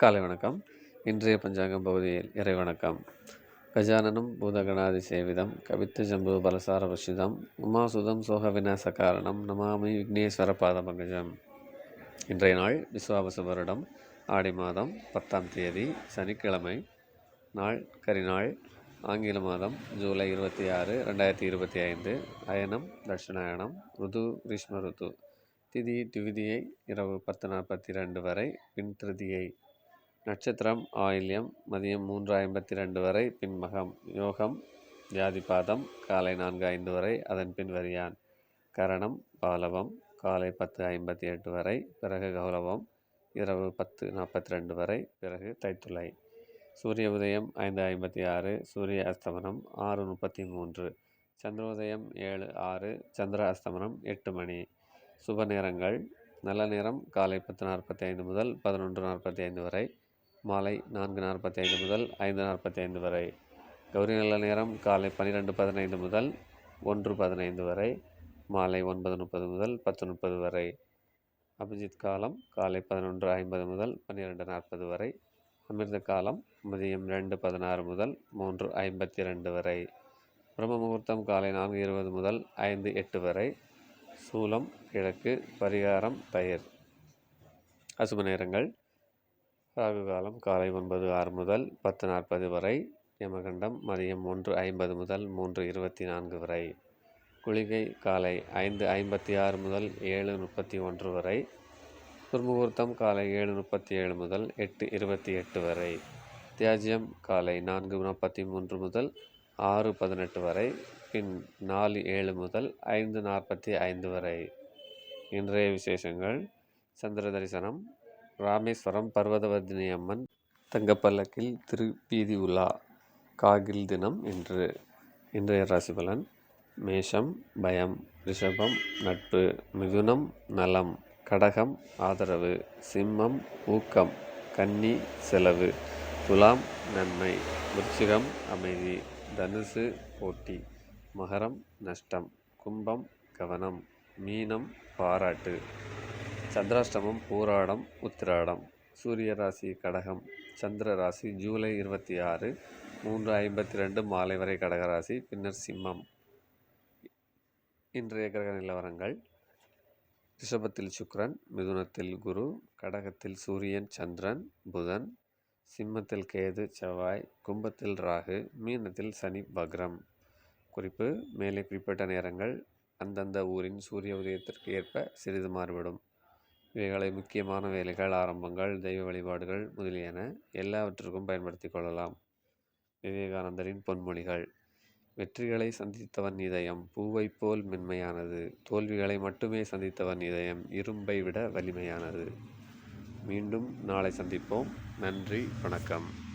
காலை வணக்கம். இன்றைய பஞ்சாங்கம் பகுதியில் இறை வணக்கம். கஜானனம் பூதகணாதி சேவிதம் கவித்து ஜம்பு பலசார வசிதம் உமாசுதம் சோக விநாச காரணம் நமாமி விக்னேஸ்வர பாத பங்கஜம். இன்றைய நாள் விஸ்வாவசு வருடம் ஆடி மாதம் பத்தாம் தேதி சனிக்கிழமை நாள் கரிநாள் ஆங்கில மாதம் ஜூலை இருபத்தி ஆறு ரெண்டாயிரத்தி இருபத்தி ஐந்து அயனம் தட்சிணாயனம் ருது கிரீஷ்ம ருது. திதி திவிதியை இரவு பத்து நாற்பத்தி ரெண்டு வரை பின் திருதியை நட்சத்திரம் ஆயில்யம் மதியம் மூன்று ஐம்பத்தி ரெண்டு வரை பின்மகம் யோகம் வியாதிபாதம் காலை நான்கு ஐந்து வரை அதன் பின் வரியான் கரணம் பாலவம் காலை பத்து ஐம்பத்தி எட்டு வரை பிறகு கௌரவம் இரவு பத்து நாற்பத்தி ரெண்டு வரை பிறகு தைத்துளை. சூரிய உதயம் ஐந்து ஐம்பத்தி ஆறு சூரிய அஸ்தமனம் ஆறு முப்பத்தி மூன்று சந்திரோதயம் ஏழு ஆறு சந்திர அஸ்தமனம் எட்டு மணி. சுப நேரங்கள் நல்ல நேரம் காலை பத்து நாற்பத்தி ஐந்து முதல் பதினொன்று நாற்பத்தி ஐந்து வரை மாலை நான்கு நாற்பத்தி ஐந்து முதல் ஐந்து நாற்பத்தி ஐந்து வரை. கௌரி நல்ல நேரம் காலை பன்னிரெண்டு பதினைந்து முதல் ஒன்று பதினைந்து வரை. மாலை ஒன்பது முப்பது முதல் பத்து முப்பது வரை. அபிஜித் காலம் காலை பதினொன்று ஐம்பது முதல் பன்னிரெண்டு நாற்பது வரை. அமிர்த காலம் மதியம் ரெண்டு பதினாறு முதல் மூன்று ஐம்பத்தி ரெண்டு வரை. பிரம்ம முகூர்த்தம் காலை நான்கு இருபது முதல் ஐந்து எட்டு வரை. சூலம் கிழக்கு பரிகாரம் தயிர். அசுப நேரங்கள். ராகு காலம் காலை ஒன்பது ஆறு முதல் பத்து நாற்பது வரை யமகண்டம் மதியம் ஒன்று ஐம்பது முதல் மூன்று இருபத்தி நான்கு வரை குளிகை காலை ஐந்து ஐம்பத்தி ஆறு முதல் ஏழு முப்பத்தி ஒன்று வரை துர்முகூர்த்தம் காலை ஏழு முப்பத்தி ஏழு முதல் எட்டு இருபத்தி எட்டு வரை தியாஜ்யம் காலை நான்கு நாற்பத்தி மூன்று முதல் ஆறு பதினெட்டு வரை பின் நாலு ஏழு முதல் ஐந்து நாற்பத்தி ஐந்து வரை. இன்றைய விசேஷங்கள் சந்திர தரிசனம் ராமேஸ்வரம் பர்வதவர்தினி அம்மன் தங்கப்பல்லக்கில் திருப்பீதி உலா காகில் தினம் இன்று. இன்றைய ராசிபலன் மேஷம் பயம் ரிஷபம் நட்பு மிதுனம் நலம் கடகம் ஆதரவு சிம்மம் ஊக்கம் கன்னி செலவு துலாம் நன்மை விருச்சிகம் அமைதி தனுசு போட்டி மகரம் நஷ்டம் கும்பம் கவனம் மீனம் பாராட்டு. சந்திராஷ்டமம் பூராடம் உத்திராடம் சூரிய ராசி கடகம் சந்திர ராசி ஜூலை இருபத்தி ஆறு மூன்று ஐம்பத்தி ரெண்டு மாலை வரை கடகராசி பின்னர் சிம்மம். இன்றைய கிரக நிலவரங்கள். ரிஷபத்தில் சுக்ரன் மிதுனத்தில் குரு கடகத்தில் சூரியன் சந்திரன் புதன் சிம்மத்தில் கேது செவ்வாய் கும்பத்தில் ராகு மீனத்தில் சனி வக்ரம். குறிப்பு மேலே குறிப்பிட்ட நேரங்கள் அந்தந்த ஊரின் சூரிய உதயத்திற்கு ஏற்ப சிறிது மாறுபடும். இவைகளை முக்கியமான வேலைகள் ஆரம்பங்கள் தெய்வ வழிபாடுகள் முதலியன எல்லாவற்றுக்கும் பயன்படுத்தி கொள்ளலாம். விவேகானந்தரின் பொன்மொழிகள் வெற்றிகளை சந்தித்தவன் இதயம் பூவைப் போல் மென்மையானது. தோல்விகளை மட்டுமே சந்தித்தவன் இதயம் இரும்பை விட வலிமையானது. மீண்டும் நாளை சந்திப்போம். நன்றி வணக்கம்.